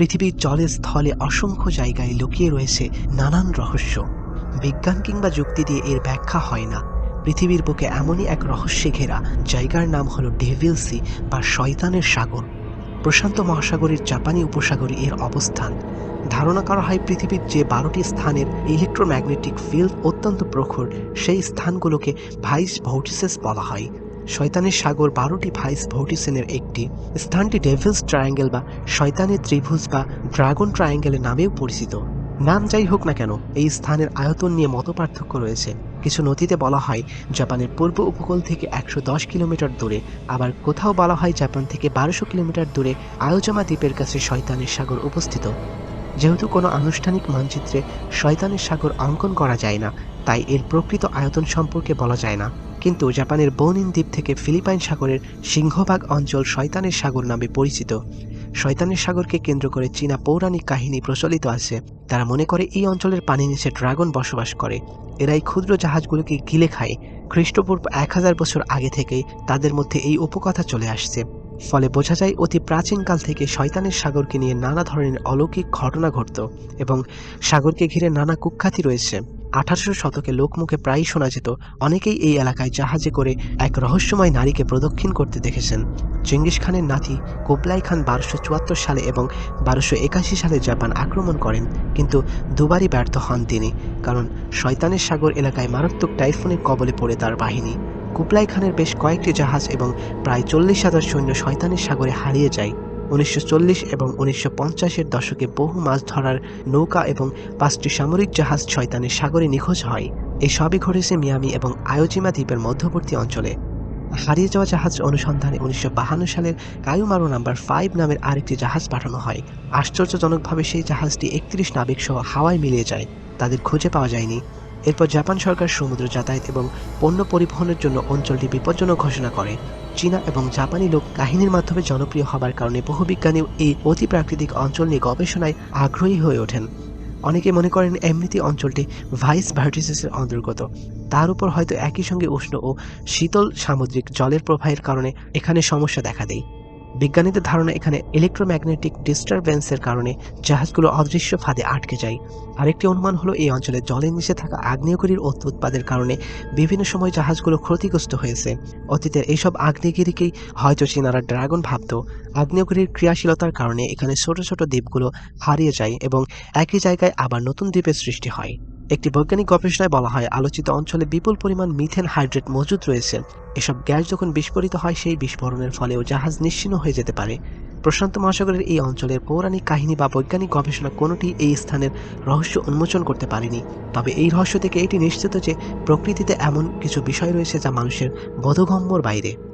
পৃথিবীর জলে স্থলে অসংখ্য জায়গায় লুকিয়ে রয়েছে নানান রহস্য। বিজ্ঞান কিংবা যুক্তি দিয়ে এর ব্যাখ্যা হয় না। পৃথিবীর বুকে এমনই এক রহস্যে ঘেরা, জায়গার নাম হলো ডেভিল সি বা শয়তানের সাগর। প্রশান্ত মহাসাগরের জাপানি উপসাগরে এর অবস্থান। ধারণা করা হয় পৃথিবীর যে বারোটি স্থানের ইলেকট্রোম্যাগনেটিক ফিল্ড অত্যন্ত প্রখর, সেই স্থানগুলোকে ভাইস ভোর্টিসেস বলা হয়। শয়তানের সাগর বারোটি ভাইস ভোটিসেনের একটি। স্থানটি ডেভিলস ট্রায়াঙ্গেল বা শয়তানের ত্রিভুজ বা ড্রাগন ট্রায়াঙ্গেলের নামেও পরিচিত। নাম যাই হোক না কেন, এই স্থানের আয়তন নিয়ে মত পার্থক্য রয়েছে। কিছু নথিতে বলা হয়, জাপানের পূর্ব উপকূল থেকে একশো দশ কিলোমিটার দূরে, আবার কোথাও বলা হয় জাপান থেকে বারোশো কিলোমিটার দূরে আয়োজমা দ্বীপের কাছে শয়তানের সাগর উপস্থিত। যেহেতু কোনো আনুষ্ঠানিক মানচিত্রে শয়তানের সাগর অঙ্কন করা যায় না, তাই এর প্রকৃত আয়তন সম্পর্কে বলা যায় না। কিন্তু জাপানের বৌনিন দ্বীপ থেকে ফিলিপাইন সাগরের সিংহভাগ অঞ্চল শয়তানের সাগর নামে পরিচিত। শয়তানের সাগরকে কেন্দ্র করে চীনা পৌরাণিক কাহিনী প্রচলিত আছে। তারা মনে করে এই অঞ্চলের পানি নিচে ড্রাগন বসবাস করে। এরাই ক্ষুদ্র জাহাজগুলোকে গিলে খায়। খ্রিস্টপূর্ব এক হাজার বছর আগে থেকেই তাদের মধ্যে এই উপকথা চলে আসছে। ফলে বোঝা যায় অতি প্রাচীনকাল থেকে শয়তানের সাগরকে নিয়ে নানা ধরনের অলৌকিক ঘটনা ঘটত এবং সাগরকে ঘিরে নানা কুখ্যাতি রয়েছে। আঠারোশো শতকে লোকমুখে প্রায়ই শোনা যেত, অনেকেই এই এলাকায় জাহাজে করে এক রহস্যময় নারীকে প্রদক্ষিণ করতে দেখেছেন। চেঙ্গিস খানের নাতি কোবলাই খান বারোশো চুয়াত্তর সালে এবং বারোশো একাশি সালে জাপান আক্রমণ করেন, কিন্তু দুবারই ব্যর্থ হন তিনি, কারণ শয়তানের সাগর এলাকায় মারাত্মক টাইফুনের কবলে পড়ে তার বাহিনী। কুবলাই খানের বেশ কয়েকটি জাহাজ এবং প্রায় চল্লিশ হাজার সৈন্য শয়তানের সাগরে হারিয়ে যায়। উনিশশো চল্লিশ এবং উনিশশো পঞ্চাশের দশকে বহু মাছ ধরার নৌকা এবং পাঁচটি সামরিক জাহাজ শয়তানের সাগরে নিখোঁজ হয়। এই সবই ঘটেছে মিয়ামি এবং আয়োজিমা দ্বীপের মধ্যবর্তী অঞ্চলে। হারিয়ে যাওয়া জাহাজ অনুসন্ধানে উনিশশো সালের কায়ুমারু নাম্বার ফাইভ নামের আরেকটি জাহাজ পাঠানো হয়। আশ্চর্যজনকভাবে সেই জাহাজটি একত্রিশ নাবিক সহ হাওয়ায় মিলিয়ে যায়। তাদের খুঁজে পাওয়া যায়নি। এরপর জাপান সরকার সমুদ্র যাতায়াত এবং পণ্য পরিবহনের জন্য অঞ্চলটি বিপজ্জনক ঘোষণা করে। চীনা এবং জাপানি লোক কাহিনীর মাধ্যমে জনপ্রিয় হবার কারণে বহু বিজ্ঞানী এই অতি প্রাকৃতিক অঞ্চল নিয়ে গবেষণায় আগ্রহী হয়ে ওঠেন। অনেকে মনে করেন এমনিতে অঞ্চলটি ভাইস ভার্টিসিসের অন্তর্গত। তার উপর হয়তো একই সঙ্গে উষ্ণ ও শীতল সামুদ্রিক জলের প্রবাহের কারণে এখানে সমস্যা দেখা দেয়। বিজ্ঞানীদের ধারণা এখানে ইলেকট্রোম্যাগনেটিক ডিস্টারবেন্সের কারণে জাহাজগুলো অদৃশ্য ফাঁদে আটকে যায়। আরেকটি অনুমান হলো, এই অঞ্চলে জলের নিচে থাকা আগ্নেয়গিরির উৎপাদের কারণে বিভিন্ন সময় জাহাজগুলো ক্ষতিগ্রস্ত হয়েছে। অতীতের এইসব আগ্নেয়গিরিকেই হয়তো চীনারা ড্রাগন ভাবত। আগ্নেয়গিরির ক্রিয়াশীলতার কারণে এখানে ছোট ছোট দ্বীপগুলো হারিয়ে যায় এবং একই জায়গায় আবার নতুন দ্বীপের সৃষ্টি হয়। একটি বৈজ্ঞানিক গবেষণায় বলা হয়, আলোচিত অঞ্চলে বিপুল পরিমাণ মিথেন হাইড্রেট মজুদ রয়েছে। এসব গ্যাস যখন বিস্ফোরিত হয়, সেই বিস্ফোরণের ফলেও জাহাজ নিশ্চিন্ন হয়ে যেতে পারে। প্রশান্ত মহাসাগরের এই অঞ্চলের পৌরাণিক কাহিনী বা বৈজ্ঞানিক গবেষণা কোনোটি এই স্থানের রহস্য উন্মোচন করতে পারেনি। তবে এই রহস্য থেকে এটি নিশ্চিত যে প্রকৃতিতে এমন কিছু বিষয় রয়েছে যা মানুষের বোধগম্যর বাইরে।